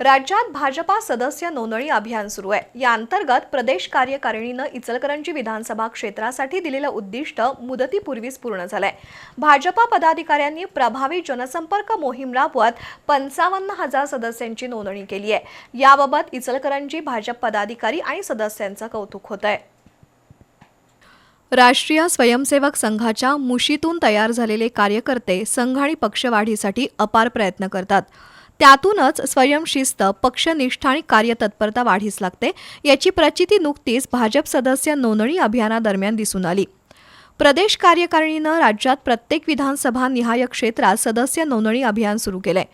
राज्यात भाजपा सदस्य नोंदणी अभियान सुरू आहे. या अंतर्गत प्रदेश कार्यकारिणीनं इचलकरंजी विधानसभा क्षेत्रासाठी दिलेलं उद्दिष्ट मुदतीपूर्वीच पूर्ण झालंय. भाजपा पदाधिकाऱ्यांनी प्रभावी जनसंपर्क मोहीम राबवत पंचावन्न हजार सदस्यांची नोंदणी केली आहे. याबाबत इचलकरंजी भाजप पदाधिकारी आणि सदस्यांचं कौतुक होत आहे राष्ट्रीय स्वयंसेवक संघाच्या मुशीतून तयार झालेले कार्यकर्ते संघ आणि पक्षवाढीसाठी अपार प्रयत्न करतात. त्यातूनच स्वयंशिस्त पक्षनिष्ठा आणि कार्यतत्परता वाढीस लागते. याची प्रचिती नुकतीच भाजप सदस्य नोंदणी अभियानादरम्यान दिसून आली. प्रदेश कार्यकारिणीनं राज्यात प्रत्येक विधानसभा निहाय क्षेत्रात सदस्य नोंदणी अभियान सुरू केलंय.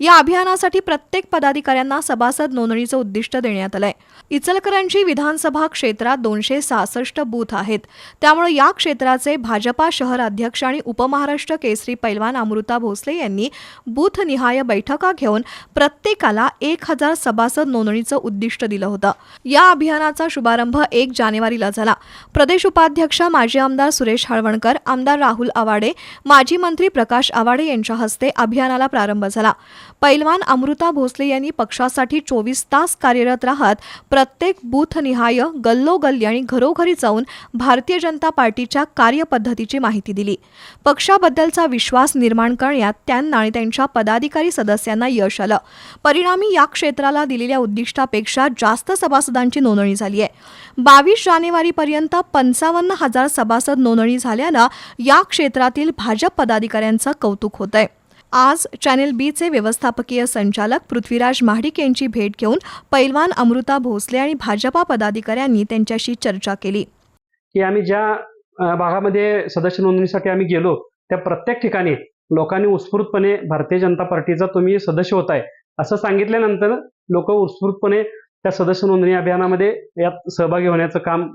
या अभियानासाठी प्रत्येक पदाधिकाऱ्यांना सभासद नोंदणीचं उद्दिष्ट देण्यात आलंय. इचलकरंजी विधानसभा क्षेत्रात दोनशे सहासष्ट बूथ आहेत. त्यामुळे या क्षेत्राचे भाजपा शहर अध्यक्ष आणि उपमहाराष्ट्र केसरी पैलवान अमृता भोसले यांनी बूथनिहाय बैठका घेऊन प्रत्येकाला एक हजार सभासद नोंदणीचं उद्दिष्ट दिलं होतं. या अभियानाचा शुभारंभ एक जानेवारीला झाला. प्रदेश उपाध्यक्ष माजी आमदार सुरेश हळवणकर आमदार राहुल आवाडे माजी मंत्री प्रकाश आवाडे यांच्या हस्ते अभियानाला प्रारंभ झाला. पैलवान अमृता भोसले यांनी पक्षासाठी चोवीस तास कार्यरत राहत प्रत्येक बूथनिहाय गल्लोगल्ली आणि घरोघरी जाऊन भारतीय जनता पार्टीच्या कार्यपद्धतीची माहिती दिली. पक्षाबद्दलचा विश्वास निर्माण करण्यात त्यांना आणि त्यांच्या पदाधिकारी सदस्यांना यश आलं. परिणामी या क्षेत्राला दिलेल्या उद्दिष्टापेक्षा जास्त सभासदांची नोंदणी झाली आहे. बावीस जानेवारीपर्यंत पंचावन्न हजार सभासद नोंदणी झाल्यानं या क्षेत्रातील भाजप पदाधिकाऱ्यांचं कौतुक होत आहे आज चॅनेल बीचे व्यवस्थापकीय संचालक पृथ्वीराज महाडिक यांची भेट घेऊन पैलवान अमृता भोसले आणि भाजपा पदाधिकाऱ्यांनी त्यांच्याशी चर्चा केली. की आम्ही ज्या भागामध्ये सदस्य नोंदणीसाठी आम्ही गेलो त्या प्रत्येक ठिकाणी लोकांनी उत्स्फूर्तपणे भारतीय जनता पार्टीचा तुम्ही सदस्य होताय असं सांगितल्यानंतर लोक उत्स्फूर्तपणे त्या सदस्य नोंदणी अभियानामध्ये यात सहभागी होण्याचं काम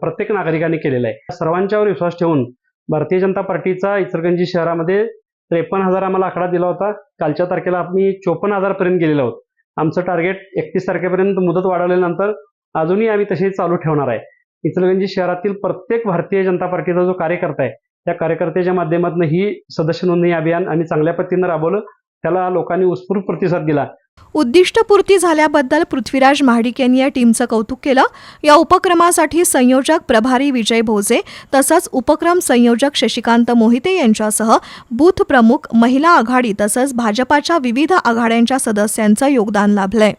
प्रत्येक नागरिकांनी केलेलं आहे. सर्वांच्यावर विश्वास ठेवून भारतीय जनता पार्टीचा इचलकरंजी शहरामध्ये त्रेपन्न हजार आम्हाला आकडा दिला होता. कालच्या तारखेला आम्ही चोपन्न हजारपर्यंत गेलेलो आहोत. आमचं टार्गेट एकतीस तारखेपर्यंत मुदत वाढवल्यानंतर अजूनही आम्ही तसे चालू ठेवणार आहे. इचलगंजी शहरातील प्रत्येक भारतीय जनता पार्टीचा जो कार्यकर्ता आहे त्या कार्यकर्त्याच्या माध्यमातून ही सदस्य नोंदणी अभियान आम्ही चांगल्या पद्धतीनं राबवलं. त्याला लोकांनी उत्स्फूर्त प्रतिसाद दिला. उद्दिष्टपूर्ती झाल्याबद्दल पृथ्वीराज महाडिक यांनी या टीमचं कौतुक केलं. या उपक्रमासाठी संयोजक प्रभारी विजय भोजे तसंच उपक्रम संयोजक शशिकांत मोहिते यांच्यासह बूथ प्रमुख महिला आघाडी तसंच भाजपाच्या विविध आघाड्यांच्या सदस्यांचं योगदान लाभलंय.